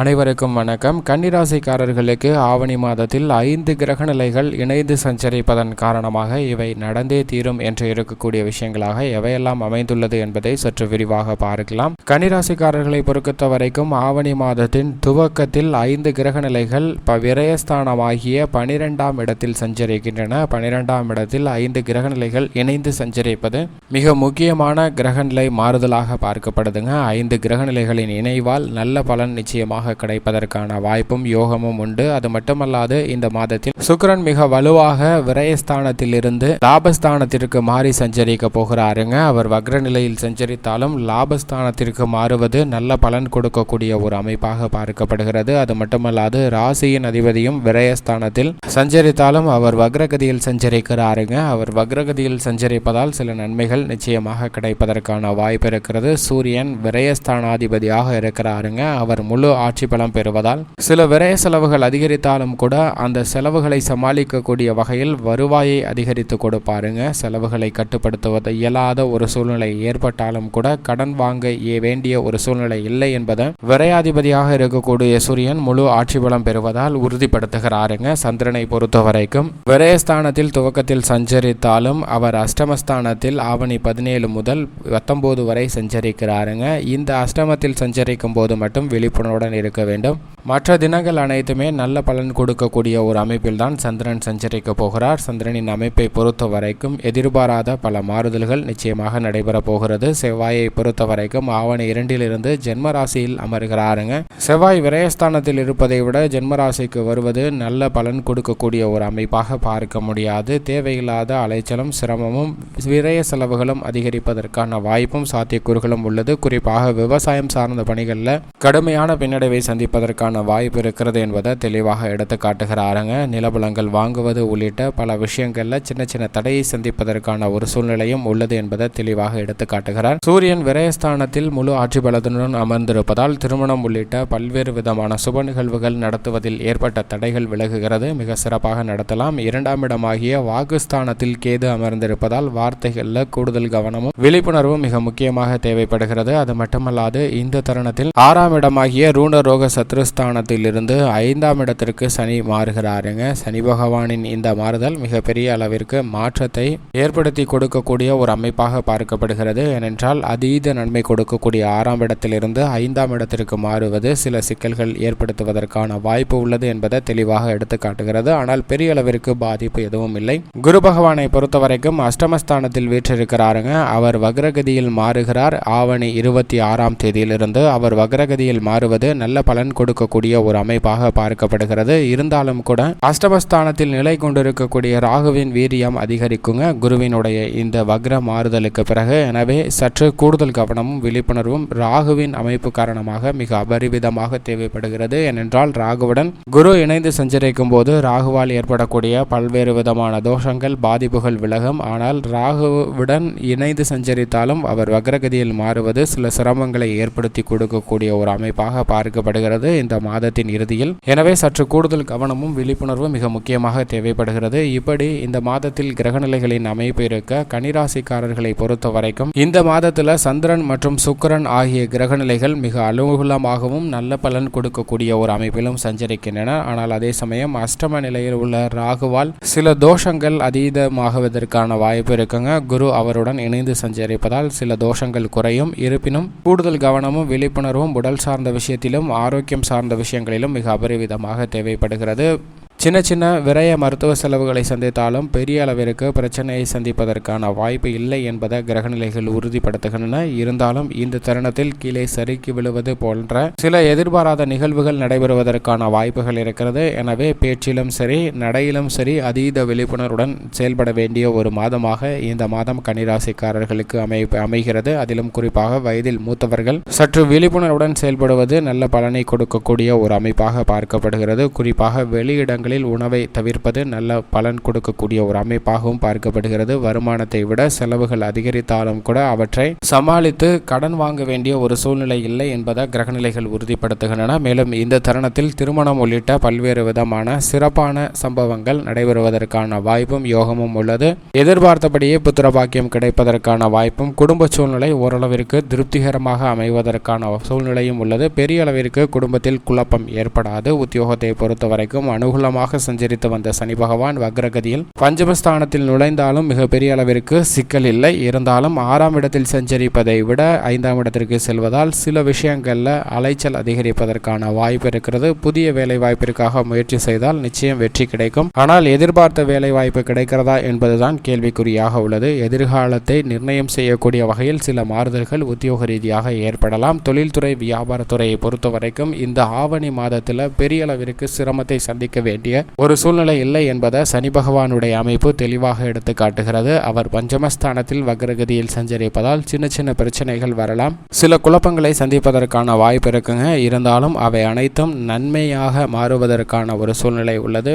அனைவருக்கும் வணக்கம். கன்னிராசிக்காரர்களுக்கு ஆவணி மாதத்தில் ஐந்து கிரக நிலைகள் இணைந்து சஞ்சரிப்பதன் காரணமாக இவை நடந்தே தீரும் என்று இருக்கக்கூடிய விஷயங்களாக எவையெல்லாம் அமைந்துள்ளது என்பதை சற்று விரிவாக பார்க்கலாம். கன்னிராசிக்காரர்களை பொறுத்த வரைக்கும் ஆவணி மாதத்தின் துவக்கத்தில் ஐந்து கிரக நிலைகள் விரயஸ்தானமாகிய பனிரெண்டாம் இடத்தில் சஞ்சரிக்கின்றன. பனிரெண்டாம் இடத்தில் ஐந்து கிரக நிலைகள் இணைந்து சஞ்சரிப்பது மிக முக்கியமான கிரகநிலை மாறுதலாக பார்க்கப்படுதுங்க. ஐந்து கிரகநிலைகளின் இணைவால் நல்ல பலன் நிச்சயமாக கிடைப்பதற்கான வாய்ப்பும் யோகமும் உண்டு. அது மட்டுமல்லாது இந்த மாதத்தில் சுக்கரன் மிக வலுவாக விரயஸ்தானத்தில் இருந்து லாபஸ்தானத்திற்கு மாறி சஞ்சரிக்க போகிறாருங்க. அவர் வக்ர நிலையில் சஞ்சரித்தாலும் லாபஸ்தானத்திற்கு மாறுவது நல்ல பலன் கொடுக்கக்கூடிய ஒரு அமைப்பாக பார்க்கப்படுகிறது. அது மட்டுமல்லாது ராசியின் அதிபதியும் விரயஸ்தானத்தில் சஞ்சரித்தாலும் அவர் வக்ரகதியில் சஞ்சரிக்கிறாருங்க. அவர் வக்ரகதியில் சஞ்சரிப்பதால் சில நன்மைகள் நிச்சயமாக கிடைப்பதற்கான வாய்ப்பு இருக்கிறது. சூரியன் விரயஸ்தானாதிபதியாக இருக்கிறாருங்க. அவர் முழு ஆட்சி ஆட்சி பலம் பெறுவதால் சில விரய செலவுகள் அதிகரித்தாலும் கூட அந்த செலவுகளை சமாளிக்கக்கூடிய வகையில் வருவாயை அதிகரித்து கொடுப்பாருங்க. செலவுகளை கட்டுப்படுத்துவது இயலாத ஒரு சூழ்நிலை ஏற்பட்டாலும் கூட கடன் வாங்க வேண்டிய ஒரு சூழ்நிலை இல்லை என்பதை விரையாதிபதியாக இருக்கக்கூடிய சூரியன் முழு ஆட்சி பலம் பெறுவதால் உறுதிப்படுத்துகிறாருங்க. சந்திரனை பொறுத்த வரைக்கும் விரயஸ்தானத்தில் துவக்கத்தில் சஞ்சரித்தாலும் அவர் அஷ்டமஸ்தானத்தில் ஆவணி பதினேழு முதல் பத்தொன்பது வரை சஞ்சரிக்கிறாருங்க. இந்த அஷ்டமத்தில் சஞ்சரிக்கும் போது மட்டும் விழிப்புணர்வுடன் இருக்க வேண்டும். மற்ற தினங்கள் அனைத்துமே நல்ல பலன் கொடுக்கக்கூடிய ஒரு அமைப்பில் தான் சந்திரன் சஞ்சரிக்க போகிறார். சந்திரனின் அமைப்பை பொறுத்த வரைக்கும் எதிர்பாராத பல மாறுதல்கள் நிச்சயமாக நடைபெற போகிறது. செவ்வாயை பொறுத்த வரைக்கும் ஆவணி இரண்டிலிருந்து ஜென்ம ராசியில் அமர்கிறாருங்க. செவ்வாய் விரயஸ்தானத்தில் இருப்பதை விட ஜென்ம ராசிக்கு வருவது நல்ல பலன் கொடுக்கக்கூடிய ஒரு அமைப்பாக பார்க்க முடியாது. தேவையில்லாத அலைச்சலும் சிரமமும் விரய செலவுகளும் அதிகரிப்பதற்கான வாய்ப்பும் சாத்தியக்கூறுகளும் உள்ளது. குறிப்பாக விவசாயம் சார்ந்த பணிகளில் கடுமையான பின்னடைவை சந்திப்பதற்கான வாய்ப்பு இருக்கிறது என்பதை தெளிவாக எடுத்து காட்டுகிறாருங்க. நிலபலங்கள் வாங்குவது உள்ளிட்ட பல விஷயங்களில் சின்ன சின்ன தடையை சந்திப்பதற்கான ஒரு சூழ்நிலையும் உள்ளது என்பதை தெளிவாக எடுத்து காட்டுகிறார். சூரியன் விரயஸ்தானத்தில் முழு ஆட்சி பலத்துடன் அமர்ந்திருப்பதால் திருமணம் உள்ளிட்ட பல்வேறு விதமான சுப நிகழ்வுகள் நடத்துவதில் ஏற்பட்ட தடைகள் விலகுகிறது. மிக சிறப்பாக நடத்தலாம். இரண்டாம் இடமாகிய வாக்குஸ்தானத்தில் கேது அமர்ந்திருப்பதால் வார்த்தைகளில் கூடுதல் கவனமும் விழிப்புணர்வும் மிக முக்கியமாக தேவைப்படுகிறது. அது மட்டுமல்லாது இந்த தருணத்தில் ஆறாம் இடமாகிய ரூண ரோக சத்ருஸ்தானத்திலிருந்து ஐந்தாம் இடத்திற்கு சனி மாறுகிறாருங்க. சனி பகவானின் இந்த மாறுதல் மிகப்பெரிய அளவிற்கு மாற்றத்தை ஏற்படுத்தி கொடுக்கக்கூடிய ஒரு அமைப்பாக பார்க்கப்படுகிறது. ஏனென்றால் அதீத நன்மை கொடுக்கக்கூடிய ஆறாம் இடத்திலிருந்து ஐந்தாம் இடத்திற்கு மாறுவது சில சிக்கல்கள் ஏற்படுத்துவதற்கான வாய்ப்பு உள்ளது என்பதை தெளிவாக எடுத்து காட்டுகிறது. ஆனால் பெரிய அளவிற்கு பாதிப்பு எதுவும் இல்லை. குரு பகவானை பொறுத்தவரைக்கும் அஷ்டமஸ்தானத்தில் வீற்றிருக்கிறாருங்க. அவர் வக்ரகதியில் மாறுகிறார். ஆவணி இருபத்தி ஆறாம் தேதியிலிருந்து அவர் வக்ரகதியில் மாறுவது நல்ல பலன் கொடுக்கக்கூடிய ஒரு அமைப்பாக பார்க்கப்படுகிறது. இருந்தாலும் கூட அஷ்டமஸ்தானத்தில் நிலை கொண்டிருக்கக்கூடிய ராகுவின் வீரியம் அதிகரிக்குங்க. குருவினுடைய இந்த வக்ர மாறுதலுக்கு பிறகு எனவே சற்று கூடுதல் கவனமும் விழிப்புணர்வும் ராகுவின் அமைப்பு காரணமாக மிக அபரிவிதமாக தேவைப்படுகிறது. ஏனென்றால் ராகுவுடன் குரு இணைந்து சஞ்சரிக்கும் போது ராகுவால் ஏற்படக்கூடிய பல்வேறு விதமான தோஷங்கள் பாதிப்புகள் விலகும். ஆனால் ராகுவுடன் இணைந்து சஞ்சரித்தாலும் அவர் வக்ரகதியில் மாறுவது சில சிரமங்களை ஏற்படுத்தி கொடுக்கக்கூடிய ஒரு அமைப்பாக பார்க்க எதிர்பார்க்கப்படுகிறது இந்த மாதத்தின் இறுதியில். எனவே சற்று கூடுதல் கவனமும் விழிப்புணர்வும் மிக முக்கியமாக தேவைப்படுகிறது. இப்படி இந்த மாதத்தில் கிரகநிலைகளின் அமைப்பு இருக்க கனிராசிக்காரர்களை பொறுத்த வரைக்கும் இந்த மாதத்தில் சந்திரன் மற்றும் சுக்கரன் ஆகிய கிரகநிலைகள் மிக அனுகூலமாகவும் நல்ல பலன் கொடுக்கக்கூடிய ஒரு அமைப்பிலும் சஞ்சரிக்கின்றன. ஆனால் அதே சமயம் அஷ்டம நிலையில் உள்ள ராகுவால் சில தோஷங்கள் அதீதமாகுவதற்கான வாய்ப்பு இருக்குங்க. குரு அவருடன் இணைந்து சஞ்சரிப்பதால் சில தோஷங்கள் குறையும். இருப்பினும் கூடுதல் கவனமும் விழிப்புணர்வும் உடல் சார்ந்த விஷயத்திலும் ஆரோக்கியம் சார்ந்த விஷயங்களிலும் மிக அபரிவிதமாக தேவைப்படுகிறது. சின்ன சின்ன விரய மருத்துவ செலவுகளை சந்தித்தாலும் பெரிய அளவிற்கு பிரச்சனையை சந்திப்பதற்கான வாய்ப்பு இல்லை என்பதை கிரகநிலைகள் உறுதிப்படுத்துகின்றன. இருந்தாலும் இந்த தருணத்தில் கீழே சறுக்கி விழுவது போன்ற சில எதிர்பாராத நிகழ்வுகள் நடைபெறுவதற்கான வாய்ப்புகள் இருக்கிறது. எனவே பேச்சிலும் சரி நடையிலும் சரி அதீத விழிப்புணர்வுடன் செயல்பட வேண்டிய ஒரு மாதமாக இந்த மாதம் கன்னிராசிக்காரர்களுக்கு அமை அமைகிறது. அதிலும் குறிப்பாக வயதில் மூத்தவர்கள் சற்று விழிப்புணர்வுடன் செயல்படுவது நல்ல பலனை கொடுக்கக்கூடிய ஒரு அமைப்பாக பார்க்கப்படுகிறது. குறிப்பாக வெளியிடங்கள் காலங்களில் உணவை தவிர்ப்பது நல்ல பலன் கொடுக்கக்கூடிய ஒரு அமைப்பாகவும் பார்க்கப்படுகிறது. வருமானத்தை விட செலவுகள் அதிகரித்தாலும் கூட அவற்றை சமாளித்து கடன் வாங்க வேண்டிய ஒரு சூழ்நிலை இல்லை என்பதை கிரகநிலைகள் உறுதிப்படுத்துகின்றன. மேலும் இந்த தருணத்தில் திருமணம் உள்ளிட்ட பல்வேறு விதமான சிறப்பான சம்பவங்கள் நடைபெறுவதற்கான வாய்ப்பும் யோகமும் உள்ளது. எதிர்பார்த்தபடியே புத்திர பாக்கியம் கிடைப்பதற்கான வாய்ப்பும் குடும்ப சூழ்நிலை ஓரளவிற்கு திருப்திகரமாக அமைவதற்கான சூழ்நிலையும் உள்ளது. பெரிய அளவிற்கு குடும்பத்தில் குழப்பம் ஏற்படாது. உத்தியோகத்தை பொறுத்த வரைக்கும் அனுகூலமாக சஞ்சரித்து வந்த சனி பகவான் வக்ரகதியில் பஞ்சமஸ்தானத்தில் நுழைந்தாலும் மிகப்பெரிய அளவிற்கு சிக்கல் இல்லை. இருந்தாலும் ஆறாம் இடத்தில் சஞ்சரிப்பதை விட ஐந்தாம் இடத்திற்கு செல்வதால் சில விஷயங்களில் அலைச்சல் அதிகரிப்பதற்கான வாய்ப்பு இருக்கிறது. புதிய வேலை வாய்ப்பிற்காக முயற்சி செய்தால் நிச்சயம் வெற்றி கிடைக்கும். ஆனால் எதிர்பார்த்த வேலை வாய்ப்பு கிடைக்கிறதா என்பதுதான் கேள்விக்குறியாக உள்ளது. எதிர்காலத்தை நிர்ணயம் செய்யக்கூடிய வகையில் சில மாறுதல்கள் உத்தியோக ரீதியாக ஏற்படலாம். தொழில்துறை வியாபாரத்துறையை பொறுத்த வரைக்கும் இந்த ஆவணி மாதத்தில் பெரிய அளவிற்கு சிரமத்தை சந்திக்க வேண்டும் வேண்டிய ஒரு சூழ்நிலை இல்லை என்பதை சனி பகவானுடைய அமைப்பு தெளிவாக எடுத்து காட்டுகிறது. அவர் பஞ்சமஸ்தானத்தில் வக்ரகதியில் சஞ்சரிப்பதால் சின்ன சின்ன பிரச்சனைகள் வரலாம். சில குழப்பங்களை சந்திப்பதற்கான வாய்ப்பு இருக்குங்க. இருந்தாலும் அவை அனைத்தும் நன்மையாக மாறுவதற்கான ஒரு சூழ்நிலை உள்ளது.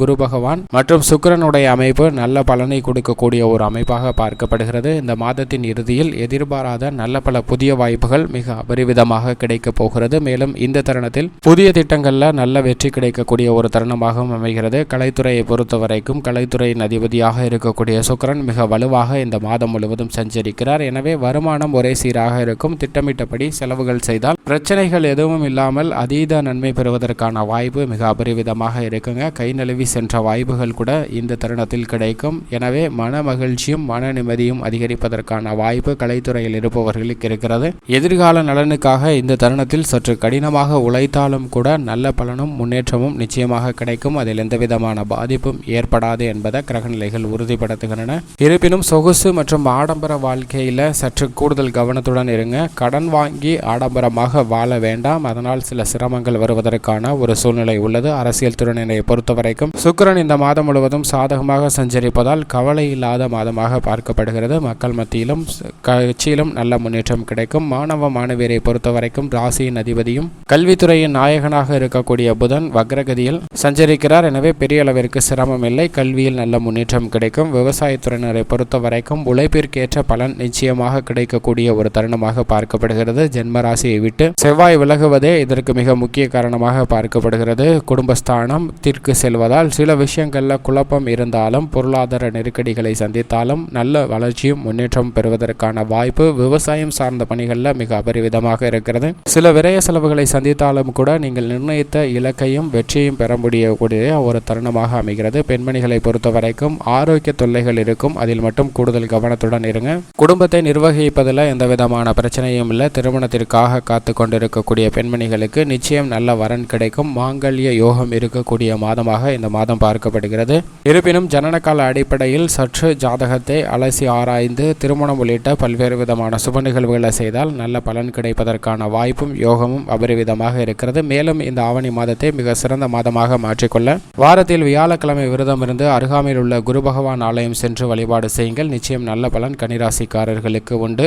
குரு பகவான் மற்றும் சுக்கரனுடைய அமைப்பு நல்ல பலனை கொடுக்கக்கூடிய ஒரு அமைப்பாக பார்க்கப்படுகிறது. இந்த மாதத்தின் இறுதியில் எதிர்பாராத நல்ல பல புதிய வாய்ப்புகள் மிக அபரிவிதமாக கிடைக்கப் போகிறது. மேலும் இந்த தருணத்தில் புதிய திட்டங்களில் நல்ல வெற்றி கிடைக்கக்கூடிய ஒரு தருணமாக தருணமாகவும் அமைகிறது. கலைத்துறையை பொறுத்த வரைக்கும் கலைத்துறையின் அதிபதியாக இருக்கக்கூடிய சுக்கிரன் மிக வலுவாக இந்த மாதம் முழுவதும் சஞ்சரிக்கிறார். எனவே வருமானம் ஒரே சீராக இருக்கும். திட்டமிட்டபடி செலவுகள் செய்தால் பிரச்சனைகள் எதுவும் இல்லாமல் அதீத நன்மை பெறுவதற்கான வாய்ப்பு மிக அபரிவிதமாக இருக்குங்க. கை நழுவி சென்ற வாய்ப்புகள் கூட இந்த தருணத்தில் கிடைக்கும். எனவே மன மகிழ்ச்சியும் மன நிம்மதியும் அதிகரிப்பதற்கான வாய்ப்பு கலைத்துறையில் இருப்பவர்களுக்கு இருக்கிறது. எதிர்கால நலனுக்காக இந்த தருணத்தில் சற்று கடினமாக உழைத்தாலும் கூட நல்ல பலனும் முன்னேற்றமும் நிச்சயமாக கிடைக்கும். அதில் எந்த விதமான பாதிப்பும் ஏற்படாது என்பதை கிரகநிலைகள் உறுதிப்படுத்துகின்றன. இருப்பினும் சொகுசு மற்றும் ஆடம்பர வாழ்க்கையில் சற்று கூடுதல் கவனத்துடன் இருங்க. கடன் வாங்கி ஆடம்பரமாக வாழ வேண்டாம். அதனால் சில சிரமங்கள் வருவதற்கான ஒரு சூழ்நிலை உள்ளது. அரசியல் துறையினரை பொறுத்தவரைக்கும் சுக்கரன் சுக்கிரன் இந்த மாதம் முழுவதும் சாதகமாக சஞ்சரிப்பதால் கவலை இல்லாத மாதமாக பார்க்கப்படுகிறது. மக்கள் மத்தியிலும் கட்சியிலும் நல்ல முன்னேற்றம் கிடைக்கும். மாணவ மாணவியரை பொறுத்தவரைக்கும் ராசியின் அதிபதியும் கல்வித்துறையின் நாயகனாக இருக்கக்கூடிய புதன் வக்ரகதியில் சஞ்சரிக்கிறார் எனவே பெரிய அளவிற்கு சிரமம் இல்லை. கல்வியில் நல்ல முன்னேற்றம் கிடைக்கும். விவசாயத்துறையினரை பொறுத்த வரைக்கும் உழைப்பிற்கேற்ற பலன் நிச்சயமாக கிடைக்கக்கூடிய ஒரு தருணமாக பார்க்கப்படுகிறது. ஜென்மராசியை விட்டு செவ்வாய் விலகுவதே இதற்கு மிக முக்கிய காரணமாக பார்க்கப்படுகிறது. குடும்பஸ்தானத்திற்கு செல்வதால் சில விஷயங்கள்ல குழப்பம் இருந்தாலும் பொருளாதார நெருக்கடிகளை சந்தித்தாலும் நல்ல வளர்ச்சியும் முன்னேற்றம் பெறுவதற்கான வாய்ப்பு விவசாயம் சார்ந்த பணிகளில் மிக அபரிவிதமாக இருக்கிறது. சில விரய செலவுகளை சந்தித்தாலும் கூட நீங்கள் நிர்ணயித்த இலக்கையும் வெற்றியும் பெற இருக்கக்கூடிய ஒரு தருணமாக அமைகிறது. பெண்மணிகளை பொறுத்த வரைக்கும் ஆரோக்கிய தொல்லைகள் இருக்கும். அதில் மட்டும் கூடுதல் கவனத்துடன் இருங்க. குடும்பத்தை நிர்வகிப்பதில் எந்த விதமான பிரச்சனையும் இல்லை. திருமணத்திற்காக காத்து கொண்டிருக்கக்கூடிய பெண்மணிகளுக்கு நிச்சயம் நல்ல வரன் கிடைக்கும். மாங்கல்ய யோகம் இருக்கக்கூடிய மாதமாக இந்த மாதம் பார்க்கப்படுகிறது. இருப்பினும் ஜனனகால அடிப்படையில் சற்று ஜாதகத்தை அலசி ஆராய்ந்து திருமணம் உள்ளிட்ட பல்வேறு விதமான சுப நிகழ்வுகளை செய்தால் நல்ல பலன் கிடைப்பதற்கான வாய்ப்பும் யோகமும் அபரிவிதமாக இருக்கிறது. மேலும் இந்த ஆவணி மாதத்தை மிக சிறந்த மாதமாக மாற்றி மாற்றிக்கொள்ள வாரத்தில் வியாழக்கிழமை விரதம் இருந்து அருகாமையில் உள்ள குரு பகவான் ஆலயம் சென்று வழிபாடு செய்யுங்கள். நிச்சயம் நல்ல பலன் கனிராசிக்காரர்களுக்கு உண்டு.